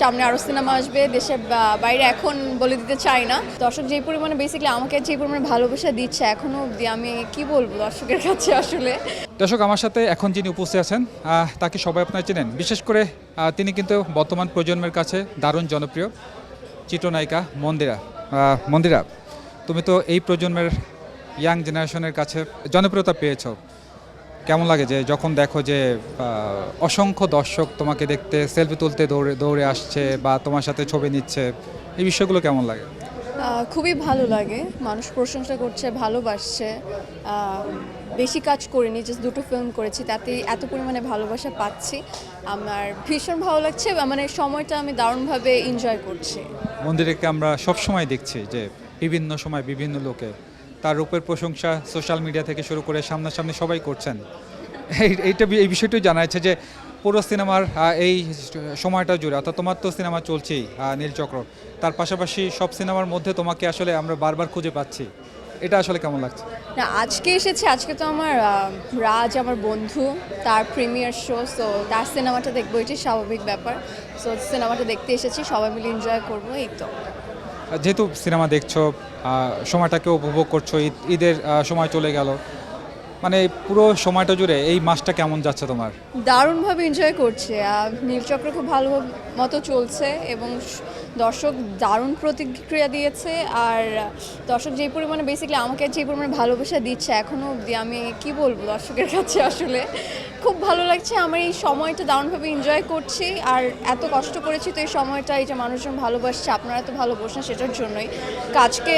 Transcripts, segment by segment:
সামনে আরও সিনেমা আসবে দেশে বাইরে এখন বলে দিতে চাই না। দর্শক যে পরিমাণে বেসিক্যালি আমাকে যে পরিমাণে ভালোবাসা দিচ্ছে এখনও অবধি, আমি কি বলব দর্শকের কাছে আসলে? দর্শক, আমার সাথে এখন যিনি উপস্থিত আছেন তাকে সবাই আপনারা চেনেন। বিশেষ করে তিনি কিন্তু বর্তমান প্রজন্মের কাছে দারুণ জনপ্রিয় চিত্রনায়িকা মন্দিরা। মন্দিরা, তুমি তো এই প্রজন্মের ইয়াং জেনারেশনের কাছে জনপ্রিয়তা পেয়েছ। কেমন লাগে যে যখন দেখো যে অসংখ্য দর্শক তোমাকে দেখতে সেলফি তুলতে দৌড়ে দৌড়ে আসছে বা তোমার সাথে ছবি নিচ্ছে এই বিষয়গুলো কেমন লাগে? খুবই ভালো লাগে। মানুষ প্রশংসা করছে ভালোবাসছে। বেশি কাজ করিনি জাস্ট দুটো ফিল্ম করেছি তাতে এত পরিমাণে ভালোবাসা পাচ্ছি। আমার ভীষণ ভালো লাগছে মানে সময়টা আমি দারুণভাবে এনজয় করছি। মন্দিরকে আমরা সব সময় দেখছি যে বিভিন্ন সময় বিভিন্ন লোকে তার রূপের প্রশংসা সোশ্যাল মিডিয়া থেকে শুরু করে সামনাসামনি সবাই করছেন। এইটা এই বিষয়টি জানা যাচ্ছে যে পুরো সিনেমার এই সময়টা জুড়ে, অর্থাৎ তোমার তো সিনেমা চলছেই নীলচক্র। তার পাশাপাশি সব সিনেমার মধ্যে তোমাকে আসলে আমরা বারবার খুঁজে পাচ্ছি। এটা আসলে কেমন লাগছে? না, আজকে এসেছি, আজকে তো আমার রাজ আমার বন্ধু, তার প্রিমিয়ার শো সো তার সিনেমাটা দেখব, এটাই স্বাভাবিক ব্যাপার। সো সিনেমাটা দেখতে এসেছি, সবাই মিলে এনজয় করব, এই তো। যেহেতু সিনেমা দেখছ সময়টাকে উপভোগ করছ ঈদ ঈদের সময় চলে গেল মানে পুরো সময়টা জুড়ে এই মাসটা কেমন যাচ্ছে তোমার? দারুণভাবে এনজয় করছে। আর নীলচক্র খুব ভালো মতো চলছে এবং দর্শক দারুণ প্রতিক্রিয়া দিয়েছে। আর দর্শক যে পরিমাণে বেসিক্যালি আমাকে যে পরিমাণে ভালোবাসা দিচ্ছে এখনও অবধি আমি কি বলব দর্শকের কাছে আসলে? খুব ভালো লাগছে। আমার এই সময়টা দারুণভাবে এনজয় করছি। আর এত কষ্ট করেছি তো এই সময়টা, এই যে মানুষজন ভালোবাসছে, আপনারা তো ভালোবাসেন সেটার জন্যই। কাজকে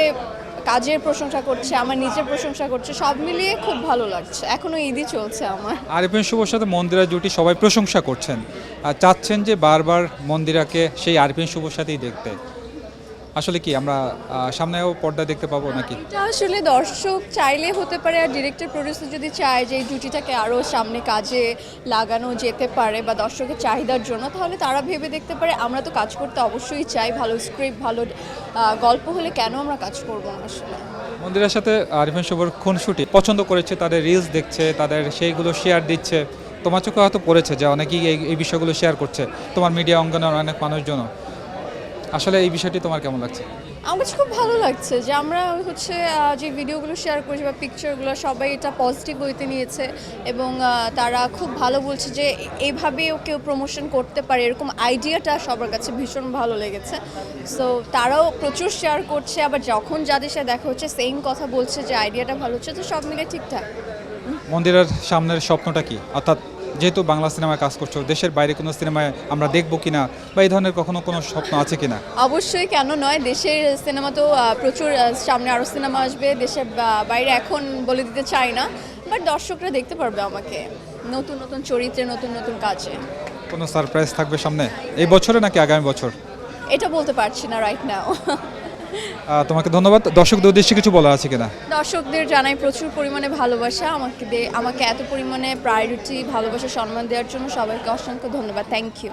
কাজের প্রশংসা করছে, আমার নিজের প্রশংসা করছে, সব মিলিয়ে খুব ভালো লাগছে। এখনও ঈদই চলছে আমার। আরিফিন শুভর সাথে মন্দিরা জুটি সবাই প্রশংসা করছেন। আর চাচ্ছেন যে বারবার মন্দিরাকে সেই আরিফিন শুভর সাথেই দেখতে। আসলে কি আমরা সামনেও পর্দা দেখতে পাবো নাকি? এটা আসলে দর্শক চাইলে হতে পারে আর ডিরেক্টর প্রডিউসার যদি চায় যে এই জুটিটাকে আরও সামনে কাজে লাগানো যেতে পারে বা দর্শকের চাহিদার জন্য তাহলে তারা ভেবে দেখতে পারে আমরা তো কাজ করতে অবশ্যই চাই ভালো স্ক্রিপ্ট ভালো গল্প হলে কেন আমরা কাজ করব না আসলে? মন্দিরের সাথে আরিফিন শুভর খুনসুটি পছন্দ করেছে তাদের রিলস দেখছে তাদের সেইগুলো শেয়ার দিচ্ছে। তোমার চোখে হয়তো পড়েছে যে অনেকেই এই এই বিষয়গুলো শেয়ার করছে। তোমার মিডিয়া অঙ্গনের অনেক মানুষজন আসলে এই বিষয়টি তোমার কেমন লাগছে? আমার কাছে খুব ভালো লাগছে যে আমরা হচ্ছে যে ভিডিওগুলো শেয়ার করেছি বা পিকচারগুলো সবাই এটা পজিটিভ হইতে নিয়েছে এবং তারা খুব ভালো বলছে যে এইভাবেও কেউ প্রমোশন করতে পারে। এরকম আইডিয়াটা সবার কাছে ভীষণ ভালো লেগেছে। সো তারাও প্রচুর শেয়ার করছে আবার যখন যাদের সাথে দেখা হচ্ছে সেম কথা বলছে যে আইডিয়াটা ভালো হচ্ছে তো সব মিলে ঠিকঠাক। মন্দিরের সামনের স্বপ্নটা কি? অর্থাৎ যেহেতু বাংলা সিনেমায় কাজ করছ দেশের বাইরে কোনো সিনেমায় আমরা দেখব কিনা বা এই ধরনের কখনো কোনো স্বপ্ন আছে কিনা? অবশ্যই কেন নয় দেশের সিনেমা তো প্রচুর সামনে আরও সিনেমা আসবে দেশের বাইরে এখন বলে দিতে চাই না বাট দর্শকরা দেখতে পারবে আমাকে নতুন নতুন চরিত্রে নতুন নতুন কাজে। কোনো সারপ্রাইজ থাকবে সামনে? এই বছরে নাকি আগামী বছর? এটা বলতে পারছি না রাইট নাও তোমাকে ধন্যবাদ। দর্শকদের উদ্দেশ্যে কিছু বলা আছে কিনা? দর্শকদের জানাই প্রচুর পরিমাণে ভালোবাসা, আমাকে আমাকে এত পরিমাণে প্রায়োরিটি ভালোবাসা, সম্মান দেওয়ার জন্য সবাইকে অসংখ্য ধন্যবাদ। Thank you